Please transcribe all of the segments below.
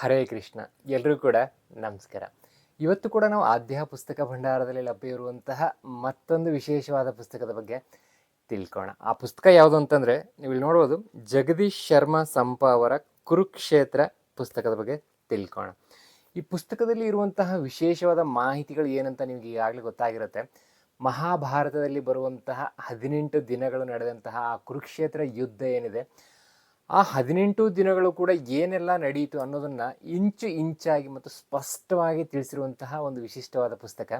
ಹರೇ ಕೃಷ್ಣ. ಎಲ್ಲರೂ ಕೂಡ ನಮಸ್ಕಾರ. ಇವತ್ತು ಕೂಡ ನಾವು ಆದ್ಯ ಪುಸ್ತಕ ಭಂಡಾರದಲ್ಲಿ ಲಭ್ಯ ಇರುವಂತಹ ಮತ್ತೊಂದು ವಿಶೇಷವಾದ ಪುಸ್ತಕದ ಬಗ್ಗೆ ತಿಳ್ಕೋಣ. ಆ ಪುಸ್ತಕ ಯಾವುದು ಅಂತಂದ್ರೆ ನೀವು ಇಲ್ಲಿ ನೋಡ್ಬೋದು, ಜಗದೀಶ್ ಶರ್ಮಾ ಸಂಪ ಅವರ ಕುರುಕ್ಷೇತ್ರ ಪುಸ್ತಕದ ಬಗ್ಗೆ ತಿಳ್ಕೋಣ. ಈ ಪುಸ್ತಕದಲ್ಲಿ ಇರುವಂತಹ ವಿಶೇಷವಾದ ಮಾಹಿತಿಗಳು ಏನಂತ ನಿಮಗೆ ಈಗಾಗಲೇ ಗೊತ್ತಾಗಿರುತ್ತೆ. ಮಹಾಭಾರತದಲ್ಲಿ ಬರುವಂತಹ ಹದಿನೆಂಟು ದಿನಗಳು ನಡೆದಂತಹ ಆ ಕುರುಕ್ಷೇತ್ರ ಯುದ್ಧ ಏನಿದೆ ಆ ಹದಿನೆಂಟು ದಿನಗಳು ಕೂಡ ಏನೆಲ್ಲ ನಡೆಯಿತು ಅನ್ನೋದನ್ನು ಇಂಚು ಇಂಚಾಗಿ ಮತ್ತು ಸ್ಪಷ್ಟವಾಗಿ ತಿಳಿಸಿರುವಂತಹ ಒಂದು ವಿಶಿಷ್ಟವಾದ ಪುಸ್ತಕ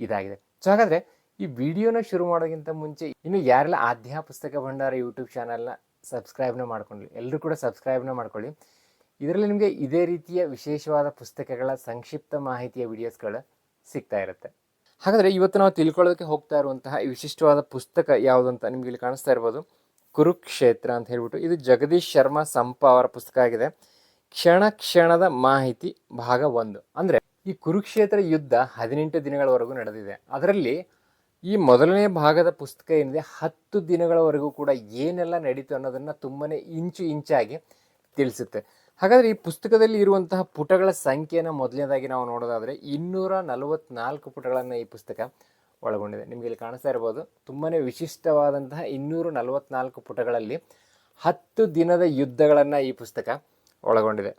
ಇದಾಗಿದೆ. ಸೊ ಹಾಗಾದರೆ ಈ ವಿಡಿಯೋನ ಶುರು ಮಾಡೋಕ್ಕಿಂತ ಮುಂಚೆ ಇನ್ನು ಯಾರೆಲ್ಲ ಆಧ್ಯ ಪುಸ್ತಕ ಭಂಡಾರ ಯೂಟ್ಯೂಬ್ ಚಾನಲ್ನ ಸಬ್ಸ್ಕ್ರೈಬ್ನ ಮಾಡ್ಕೊಳ್ಳಿ ಎಲ್ಲರೂ ಕೂಡ ಸಬ್ಸ್ಕ್ರೈಬ್ನ ಮಾಡ್ಕೊಳ್ಳಿ. ಇದರಲ್ಲಿ ನಿಮಗೆ ಇದೇ ರೀತಿಯ ವಿಶೇಷವಾದ ಪುಸ್ತಕಗಳ ಸಂಕ್ಷಿಪ್ತ ಮಾಹಿತಿಯ ವಿಡಿಯೋಸ್ಗಳು ಸಿಗ್ತಾ ಇರುತ್ತೆ. ಹಾಗಾದರೆ ಇವತ್ತು ನಾವು ತಿಳ್ಕೊಳ್ಳೋದಕ್ಕೆ ಹೋಗ್ತಾ ಇರುವಂತಹ ವಿಶಿಷ್ಟವಾದ ಪುಸ್ತಕ ಯಾವುದು ಅಂತ ನಿಮಗೆ ಇಲ್ಲಿ ಕಾಣಿಸ್ತಾ ಇರ್ಬೋದು. ಕುರುಕ್ಷೇತ್ರ ಅಂತ ಹೇಳ್ಬಿಟ್ಟು ಇದು ಜಗದೀಶ್ ಶರ್ಮಾ ಸಂಪ ಅವರ ಪುಸ್ತಕ ಆಗಿದೆ. ಕ್ಷಣ ಕ್ಷಣದ ಮಾಹಿತಿ ಭಾಗ ಒಂದು. ಅಂದರೆ ಈ ಕುರುಕ್ಷೇತ್ರ ಯುದ್ಧ ಹದಿನೆಂಟು ದಿನಗಳವರೆಗೂ ನಡೆದಿದೆ. ಅದರಲ್ಲಿ ಈ ಮೊದಲನೇ ಭಾಗದ ಪುಸ್ತಕ ಏನಿದೆ, ಹತ್ತು ದಿನಗಳವರೆಗೂ ಕೂಡ ಏನೆಲ್ಲ ನಡೀತು ಅನ್ನೋದನ್ನ ತುಂಬಾನೇ ಇಂಚು ಇಂಚಾಗಿ ತಿಳಿಸುತ್ತೆ. ಹಾಗಾದ್ರೆ ಈ ಪುಸ್ತಕದಲ್ಲಿ ಇರುವಂತಹ ಪುಟಗಳ ಸಂಖ್ಯೆಯನ್ನು ಮೊದಲನೇದಾಗಿ ನಾವು ನೋಡೋದಾದ್ರೆ ಇನ್ನೂರ ನಲವತ್ನಾಲ್ಕು ಪುಟಗಳನ್ನು ಈ ಪುಸ್ತಕ ಒಳಗೊಂಡಿದೆ. ನಿಮಗೆ ಇಲ್ಲಿ ಕಾಣಿಸ್ತಾ ಇರ್ಬೋದು ತುಂಬಾ ವಿಶಿಷ್ಟವಾದಂತಹ ಇನ್ನೂರು ನಲವತ್ನಾಲ್ಕು ಪುಟಗಳಲ್ಲಿ ಹತ್ತು ದಿನದ ಯುದ್ಧಗಳನ್ನು ಈ ಪುಸ್ತಕ ಒಳಗೊಂಡಿದೆ.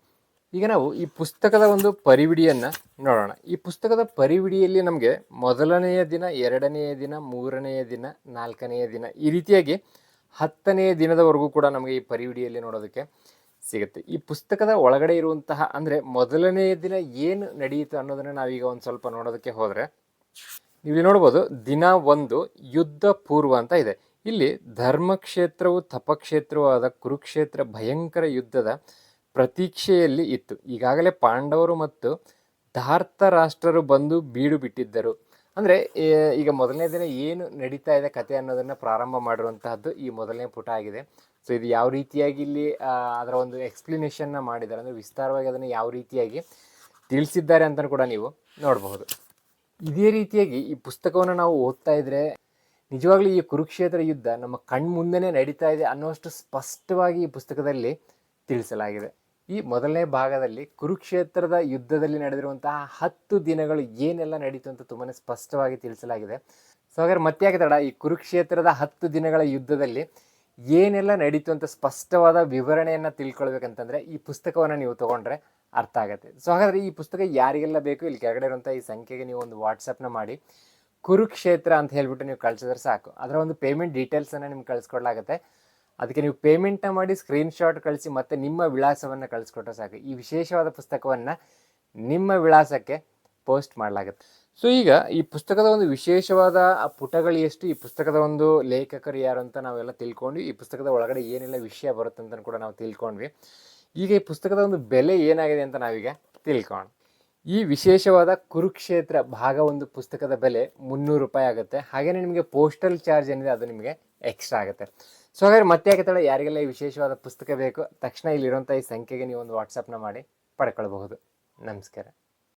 ಈಗ ನಾವು ಈ ಪುಸ್ತಕದ ಒಂದು ಪರಿವಿಡಿಯನ್ನು ನೋಡೋಣ. ಈ ಪುಸ್ತಕದ ಪರಿವಿಡಿಯಲ್ಲಿ ನಮಗೆ ಮೊದಲನೆಯ ದಿನ, ಎರಡನೆಯ ದಿನ, ಮೂರನೆಯ ದಿನ, ನಾಲ್ಕನೆಯ ದಿನ ಈ ರೀತಿಯಾಗಿ ಹತ್ತನೆಯ ದಿನದವರೆಗೂ ಕೂಡ ನಮಗೆ ಈ ಪರಿವಿಡಿಯಲ್ಲಿ ನೋಡೋದಕ್ಕೆ ಸಿಗುತ್ತೆ. ಈ ಪುಸ್ತಕದ ಒಳಗಡೆ ಇರುವಂತಹ ಅಂದರೆ ಮೊದಲನೆಯ ದಿನ ಏನು ನಡೆಯಿತು ಅನ್ನೋದನ್ನು ನಾವೀಗ ಒಂದು ಸ್ವಲ್ಪ ನೋಡೋದಕ್ಕೆ ಹೋದರೆ ಇಲ್ಲಿ ನೋಡ್ಬೋದು ದಿನ ಒಂದು, ಯುದ್ಧ ಪೂರ್ವ ಅಂತ ಇದೆ. ಇಲ್ಲಿ ಧರ್ಮಕ್ಷೇತ್ರವು ತಪಕ್ಷೇತ್ರವೂ ಆದ ಕುರುಕ್ಷೇತ್ರ ಭಯಂಕರ ಯುದ್ಧದ ಪ್ರತೀಕ್ಷೆಯಲ್ಲಿ ಇತ್ತು. ಈಗಾಗಲೇ ಪಾಂಡವರು ಮತ್ತು ಧಾರ್ತ ರಾಷ್ಟ್ರರು ಬಂದು ಬೀಡು ಬಿಟ್ಟಿದ್ದರು. ಅಂದರೆ ಈಗ ಮೊದಲನೇ ದಿನ ಏನು ನಡೀತಾ ಇದೆ ಕತೆ ಅನ್ನೋದನ್ನು ಪ್ರಾರಂಭ ಮಾಡಿರುವಂತಹದ್ದು ಈ ಮೊದಲನೇ ಪುಟ ಆಗಿದೆ. ಸೊ ಇದು ಯಾವ ರೀತಿಯಾಗಿ ಇಲ್ಲಿ ಅದರ ಒಂದು ಎಕ್ಸ್ಪ್ಲನೇಷನ್ನ ಮಾಡಿದ್ದಾರೆ ಅಂದರೆ ವಿಸ್ತಾರವಾಗಿ ಅದನ್ನು ಯಾವ ರೀತಿಯಾಗಿ ತಿಳಿಸಿದ್ದಾರೆ ಅಂತಲೂ ಕೂಡ ನೀವು ನೋಡಬಹುದು. ಇದೇ ರೀತಿಯಾಗಿ ಈ ಪುಸ್ತಕವನ್ನು ನಾವು ಓದ್ತಾ ಇದ್ರೆ ನಿಜವಾಗ್ಲೂ ಈ ಕುರುಕ್ಷೇತ್ರ ಯುದ್ಧ ನಮ್ಮ ಕಣ್ಮುಂದೆನೇ ನಡೀತಾ ಇದೆ ಅನ್ನೋಷ್ಟು ಸ್ಪಷ್ಟವಾಗಿ ಈ ಪುಸ್ತಕದಲ್ಲಿ ತಿಳಿಸಲಾಗಿದೆ. ಈ ಮೊದಲನೇ ಭಾಗದಲ್ಲಿ ಕುರುಕ್ಷೇತ್ರದ ಯುದ್ಧದಲ್ಲಿ ನಡೆದಿರುವಂತಹ ಹತ್ತು ದಿನಗಳು ಏನೆಲ್ಲ ನಡೀತು ಅಂತ ತುಂಬಾ ಸ್ಪಷ್ಟವಾಗಿ ತಿಳಿಸಲಾಗಿದೆ. ಸೊ ಹಾಗಾದ್ರೆ ಮತ್ತೆ ಯಾಕೆ ಈ ಕುರುಕ್ಷೇತ್ರದ ಹತ್ತು ದಿನಗಳ ಯುದ್ಧದಲ್ಲಿ ಏನೆಲ್ಲ ನಡೀತು ಅಂತ ಸ್ಪಷ್ಟವಾದ ವಿವರಣೆಯನ್ನು ತಿಳ್ಕೊಳ್ಬೇಕಂತಂದ್ರೆ ಈ ಪುಸ್ತಕವನ್ನು ನೀವು ತಗೊಂಡ್ರೆ ಅರ್ಥ ಆಗುತ್ತೆ. ಸೊ ಹಾಗಾದರೆ ಈ ಪುಸ್ತಕ ಯಾರಿಗೆಲ್ಲ ಬೇಕು? ಇಲ್ಲಿ ಕೆಳಗಡೆ ಇರುವಂಥ ಈ ಸಂಖ್ಯೆಗೆ ನೀವು ಒಂದು ವಾಟ್ಸಪ್ನ ಮಾಡಿ. ಕುರುಕ್ಷೇತ್ರ ಅಂತ ಹೇಳ್ಬಿಟ್ಟು ನೀವು ಕಳಿಸಿದ್ರೆ ಸಾಕು. ಅದರ ಒಂದು ಪೇಮೆಂಟ್ ಡೀಟೇಲ್ಸನ್ನು ನಿಮ್ಗೆ ಕಳಿಸ್ಕೊಡ್ಲಾಗುತ್ತೆ. ಅದಕ್ಕೆ ನೀವು ಪೇಮೆಂಟ್ನ ಮಾಡಿ ಸ್ಕ್ರೀನ್ಶಾಟ್ ಕಳಿಸಿ ಮತ್ತೆ ನಿಮ್ಮ ವಿಳಾಸವನ್ನು ಕಳಿಸ್ಕೊಟ್ರೆ ಸಾಕು. ಈ ವಿಶೇಷವಾದ ಪುಸ್ತಕವನ್ನು ನಿಮ್ಮ ವಿಳಾಸಕ್ಕೆ ಪೋಸ್ಟ್ ಮಾಡಲಾಗುತ್ತೆ. ಸೊ ಈಗ ಈ ಪುಸ್ತಕದ ಒಂದು ವಿಶೇಷವಾದ ಪುಟಗಳು ಎಷ್ಟು? ಈ ಪುಸ್ತಕದ ಒಂದು ಲೇಖಕರು ಯಾರು ಅಂತ ನಾವೆಲ್ಲ ತಿಳ್ಕೊಂಡು ಈ ಪುಸ್ತಕದ ಒಳಗಡೆ ಏನೆಲ್ಲ ವಿಷಯ ಬರುತ್ತೆ ಅಂತ ಕೂಡ ನಾವು ತಿಳ್ಕೊಂಡ್ವಿ. ಈಗ ಈ ಪುಸ್ತಕದ ಒಂದು ಬೆಲೆ ಏನಾಗಿದೆ ಅಂತ ನಾವೀಗ ತಿಳ್ಕೋಣ ಈ ವಿಶೇಷವಾದ ಕುರುಕ್ಷೇತ್ರ ಭಾಗ ಒಂದು ಪುಸ್ತಕದ ಬೆಲೆ ಮುನ್ನೂರು ರೂಪಾಯಿ ಆಗುತ್ತೆ. ಹಾಗೆಯೇ ನಿಮಗೆ ಪೋಸ್ಟಲ್ ಚಾರ್ಜ್ ಏನಿದೆ ಅದು ನಿಮಗೆ ಎಕ್ಸ್ಟ್ರಾ ಆಗುತ್ತೆ. ಸೊ ಹಾಗಾದ್ರೆ ಮತ್ತೆ ಯಾಕೆ ಯಾರಿಗೆಲ್ಲ ಈ ವಿಶೇಷವಾದ ಪುಸ್ತಕ ಬೇಕು? ತಕ್ಷಣ ಇಲ್ಲಿರುವಂಥ ಈ ಸಂಖ್ಯೆಗೆ ನೀವು ಒಂದು ವಾಟ್ಸಪ್ನ ಮಾಡಿ ಪಡ್ಕೊಳ್ಬಹುದು. ನಮಸ್ಕಾರ.